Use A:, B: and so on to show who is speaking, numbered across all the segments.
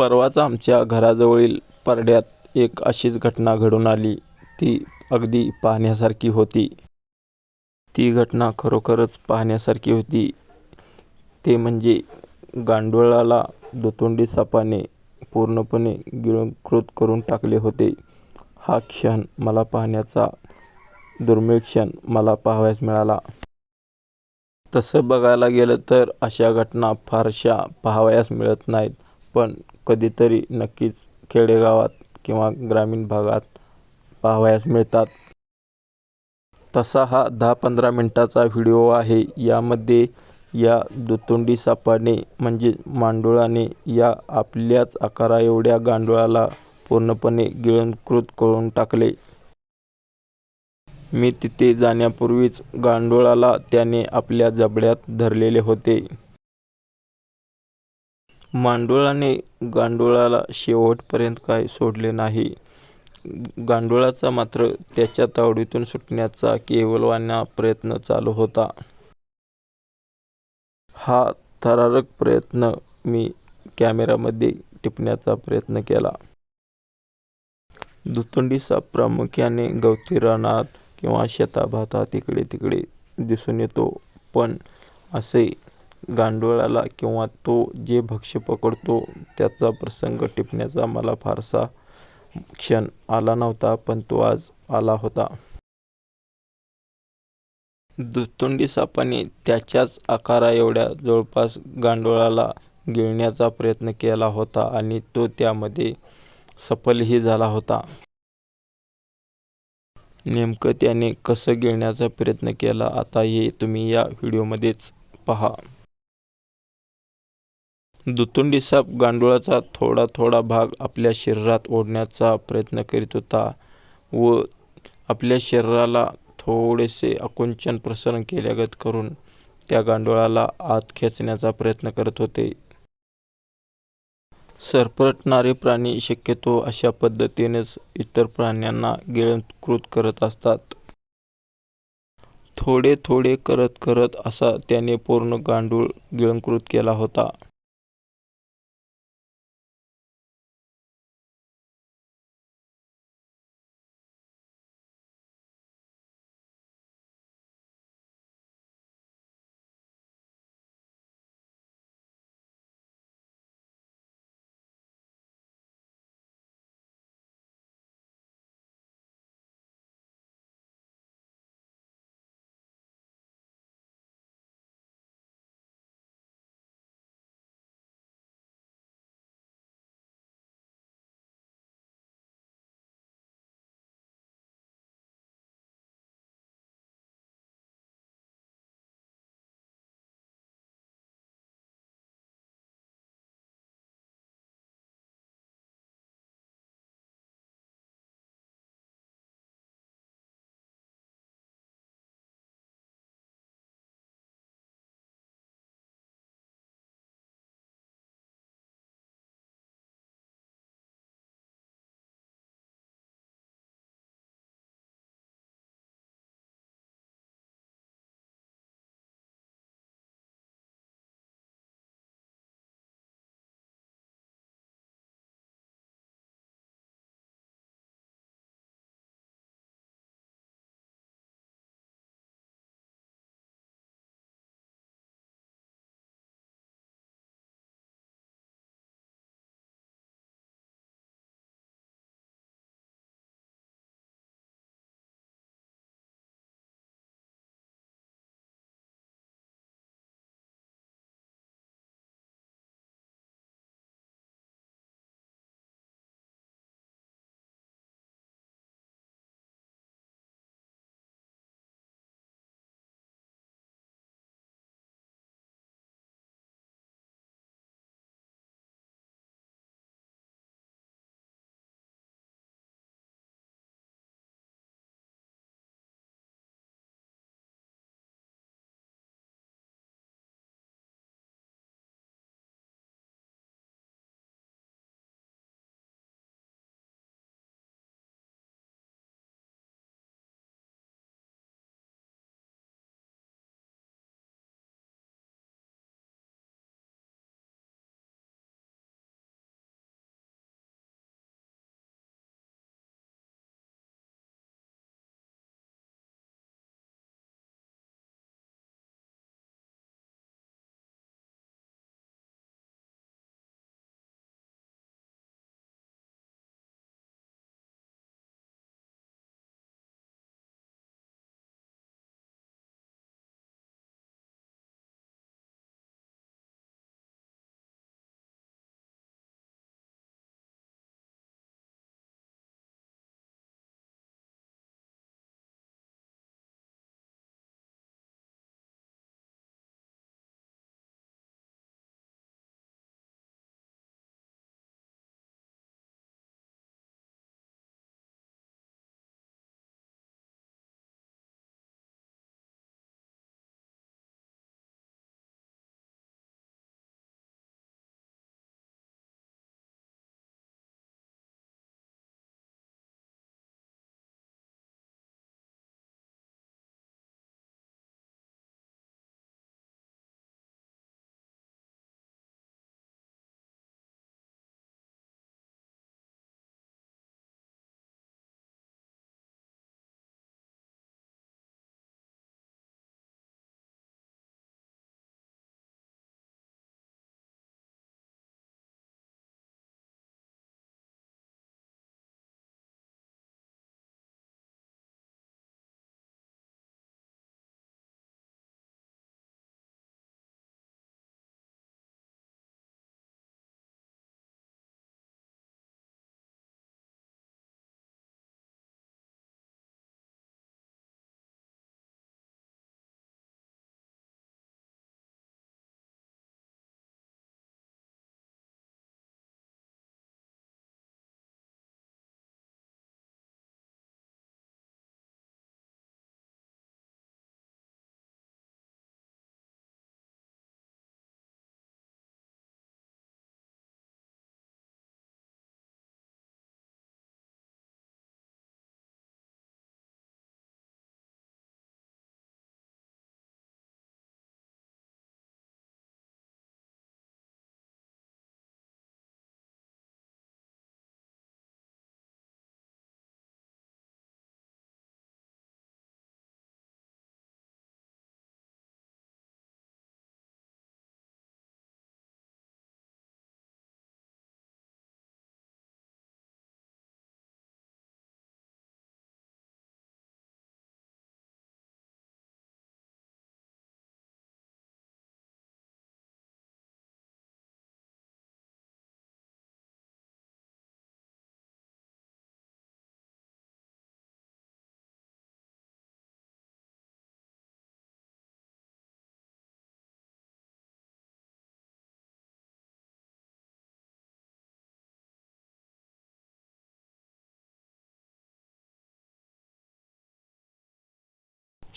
A: परवाच आमच्या घराजवळील परड्यात एक अशीच घटना घडून आली. ती अगदी पाहण्यासारखी होती. ती घटना खरोखरच पाहण्यासारखी होती. ते म्हणजे गांडुळाला दुतोंडी सापाने पूर्णपणे गिळंकृत करून टाकले होते. हा क्षण मला पाहण्याचा दुर्मिळ क्षण मला पाहावयास मिळाला. तसं बघायला गेलं तर अशा घटना फारशा पाहावयास मिळत नाहीत. पण कधीतरी नक्कीच खेडेगावात किंवा ग्रामीण भागात पाहावयास मिळतात. तसा हा दहा-पंधरा मिनटाचा व्हिडिओ आहे. यामध्ये या दुतोंडी सापाने म्हणजे मांडुळाने या आपल्याच आकाराएवढ्या गांडुळाला पूर्णपणे गिळंकृत करून टाकले. मी तिथे जाण्यापूर्वीच गांडुळाला त्याने आपल्या जबड्यात धरलेले होते. मांडुळाने गांडुळाला शेवटपर्यंत काही सोडले नाही. गांडुळाचा मात्र त्याच्या तावडीतून सुटण्याचा केविलवाणा प्रयत्न चालू होता. हा थरारक प्रयत्न मी कॅमेऱ्यामध्ये टिपण्याचा प्रयत्न केला. दुतोंडी साप प्रामुख्याने गवती रानात किंवा शेताभातात इकडे-तिकडे दिसून येतो. पण असे गांडुळाला किंवा तो जे भक्ष्य पकडतो त्याचा प्रसंग टिपण्याचा मला फारसा क्षण आला नव्हता. पण तो आज आला होता. दुतोंडी सापाने त्याच्याच आकाराएवढ्या जवळपास गांडुळाला गिळण्याचा प्रयत्न केला होता आणि तो त्यामध्ये सफलही झाला होता. नेमकं त्याने कसं गिळण्याचा प्रयत्न केला आता हे तुम्ही या व्हिडिओमध्येच पहा. दुतोंडी साप गांडुळाचा थोडा थोडा भाग आपल्या शरीरात ओढण्याचा प्रयत्न करीत होता व आपल्या शरीराला थोडेसे आकुंचन प्रसरण केल्यागत करून त्या गांडुळाला आत खेचण्याचा प्रयत्न करत होते. सरपटणारे प्राणी शक्यतो अशा पद्धतीनेच इतर प्राण्यांना गिळंकृत करत असतात. थोडे थोडे करत करत असा त्याने पूर्ण गांडूळ गिळंकृत केला होता.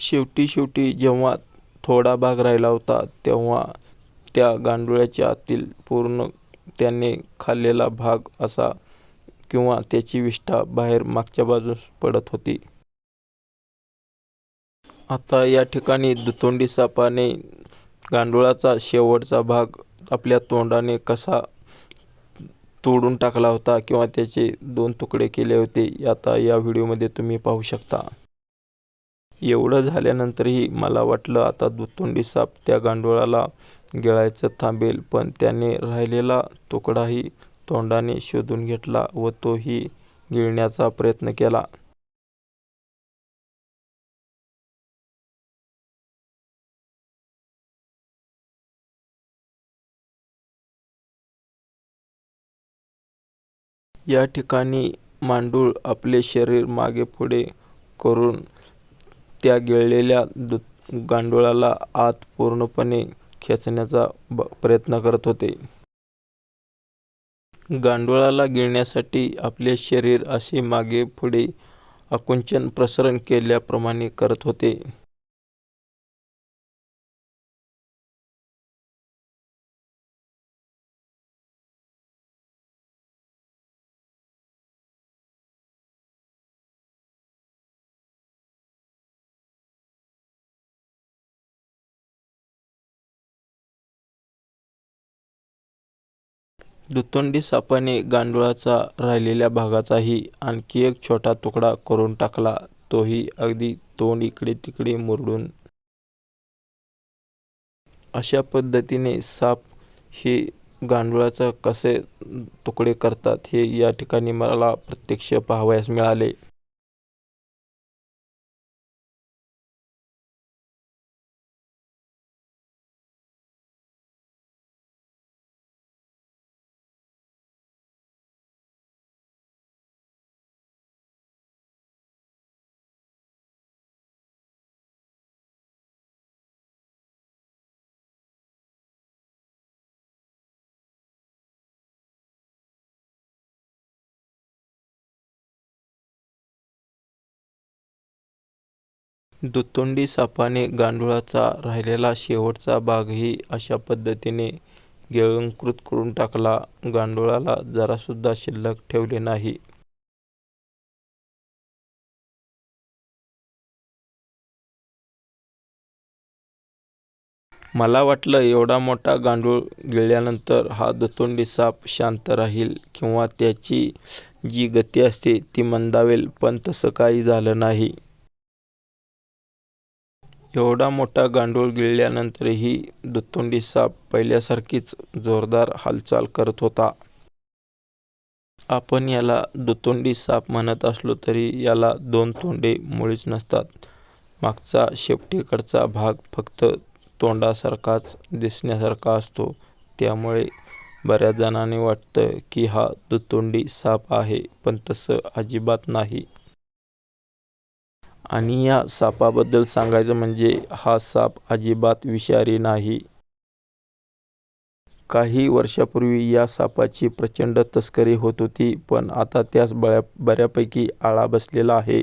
A: शेवटी शेवटी जेव्हा थोडा भाग राहिला होता तेव्हा त्या गांडुळाच्या आतील पूर्ण त्याने खाल्लेला भाग असा किंवा त्याची विष्ठा बाहेर मागच्या बाजूस पडत होती. आता या ठिकाणी दुतोंडी सापाने गांडुळाचा शेवटचा भाग आपल्या तोंडाने कसा तोडून टाकला होता किंवा त्याचे दोन तुकडे केले होते आता या व्हिडिओमध्ये तुम्ही पाहू शकता. एवढं झाल्यानंतरही मला वाटलं आता दुतोंडी साप त्या गांडुळाला गिळायचं थांबेल पण त्याने राहिलेला तुकडाही तोंडाने शोधून घेतला व तोही गिळण्याचा प्रयत्न केला. या ठिकाणी मांडूळ आपले शरीर मागे पुढे करून त्या गिळलेल्या गांडुळाला आत पूर्णपणे खेचण्याचा प्रयत्न करत होते. गांडुळाला गिळण्यासाठी आपले शरीर असे मागेपुढे आकुंचन प्रसरण केल्याप्रमाणे करत होते. दुतोंडी सापाने गांडुळाचा राहिलेल्या भागाचाही आणखी एक छोटा तुकडा करून टाकला तोही अगदी तोंड इकडे तिकडे मुरडून. अशा पद्धतीने साप हे गांडुळाचे कसे तुकडे करतात हे या ठिकाणी मला प्रत्यक्ष पाहावयास मिळाले. दुतोंडी सापाने गांडुळाचा राहिलेला शेवटचा भागही अशा पद्धतीने गिळंकृत करून टाकला. गांडुळाला जरासुद्धा शिल्लक ठेवले नाही. मला वाटलं एवढा मोठा गांडूळ गिळल्यानंतर हा दुतोंडी साप शांत राहील किंवा त्याची जी गती असते ती मंदावेल पण तसं काही झालं नाही. एवढा मोठा गांडूळ गिळल्यानंतरही दुतोंडी साप पहिल्यासारखीच जोरदार हालचाल करत होता. आपण याला दुतोंडी साप म्हणत असलो तरी याला दोन तोंडे मुळीच नसतात. मागचा शेपटीकडचा भाग फक्त तोंडासारखाच दिसण्यासारखा असतो. त्यामुळे बऱ्याच जणांनी वाटतं की हा दुतोंडी साप आहे पण तसं अजिबात नाही. आणि या सापाबद्दल सांगायचं म्हणजे हा साप अजिबात विषारी नाही. काही वर्षापूर्वी या सापाची प्रचंड तस्करी होत होती पण आता त्यास बऱ्यापैकी आळा बसलेला आहे.